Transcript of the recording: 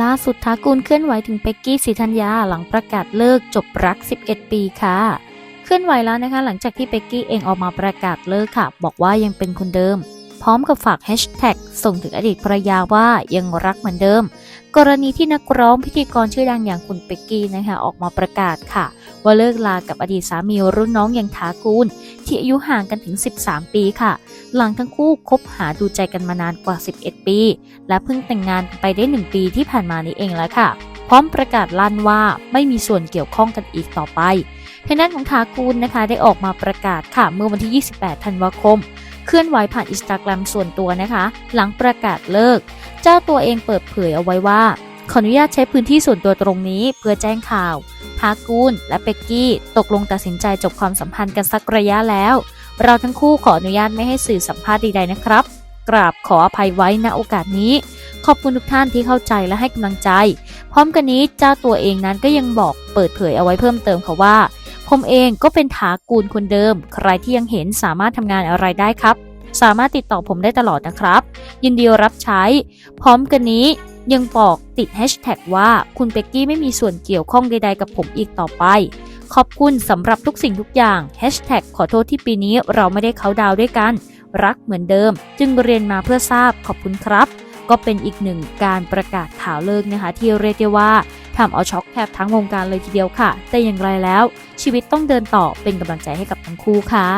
ล่าสุดทากูลเคลื่อนไหวถึงเป็กกี้สีธัญญาหลังประกาศเลิกจบรัก 11 ปีค่ะ เคลื่อนไหวแล้วนะคะ หลังจากที่เป็กกี้เองออกมาประกาศเลิกค่ะ บอกว่ายังเป็นคนเดิม พร้อมกับฝากแฮชแท็กส่งถึงอดีตภรรยาว่ายังรักเหมือนเดิม กรณีที่นักร้องพิธีกรชื่อดังอย่างคุณเป็กกี้นะคะออกมาประกาศค่ะ ว่าเลิกลากับอดีตสามีรุ่นน้องอย่างทากูล ที่อายุห่างกันถึง 13 ปีค่ะ หลังทั้งคู่คบหาดูใจกันมานานกว่า 11 ปี และเพิ่งแต่งงานไปได้ 1 ปีที่ผ่านมานี้เองแล้วค่ะ พร้อมประกาศลั่นว่าไม่มีส่วนเกี่ยวข้องกันอีกต่อไปทางด้านของทากูลนะคะได้ออกมาประกาศค่ะเมื่อวันที่ 28 ธันวาคม เคลื่อนไหวผ่านอินสตาแกรมส่วนตัวนะคะ หลังประกาศเลิก เจ้าตัวเองเปิดเผยเอาไว้ว่าขออนุญาตใช้พื้นที่ส่วนตัวตรงนี้เพื่อแจ้งข่าว ทากูลและเป็กกี้ตกลงตัดสินใจจบความสัมพันธ์กันสักระยะแล้ว เราทั้งคู่ขออนุญาตไม่ให้สื่อสัมภาษณ์ใดๆนะครับ กราบขออภัยไว้ณโอกาสนี้ ขอบคุณทุกท่านที่เข้าใจและให้กำลังใจ พร้อมกันนี้เจ้าตัวเองนั้นก็ยังบอกเปิดเผยเอาไว้เพิ่มเติมค่ะว่า ผมเองก็เป็นถากูลคนเดิม ใครที่ยังเห็นสามารถทำงานอะไรได้ครับ สามารถติดต่อผมได้ตลอดนะครับ ยินดีรับใช้ พร้อมกันนี้ ยังบอกติดแฮชแท็กว่าคุณเป็กกี้ไม่มีส่วนเกี่ยวข้องใดๆกับผมอีกต่อไป ขอบคุณสำหรับทุกสิ่งทุกอย่างแฮชแท็กขอโทษที่ปีนี้เราไม่ได้เขาดาวด้วยกัน รักเหมือนเดิม จึงเรียนมาเพื่อทราบขอบคุณครับ ก็เป็นอีกหนึ่งการประกาศข่าวเลิกนะคะ ที่เรียกได้ว่าทำเอาช็อกแทบทั้งวงการเลยทีเดียวค่ะ แต่อย่างไรแล้ว ชีวิตต้องเดินต่อเป็นกำลังใจให้กับทั้งคู่ค่ะ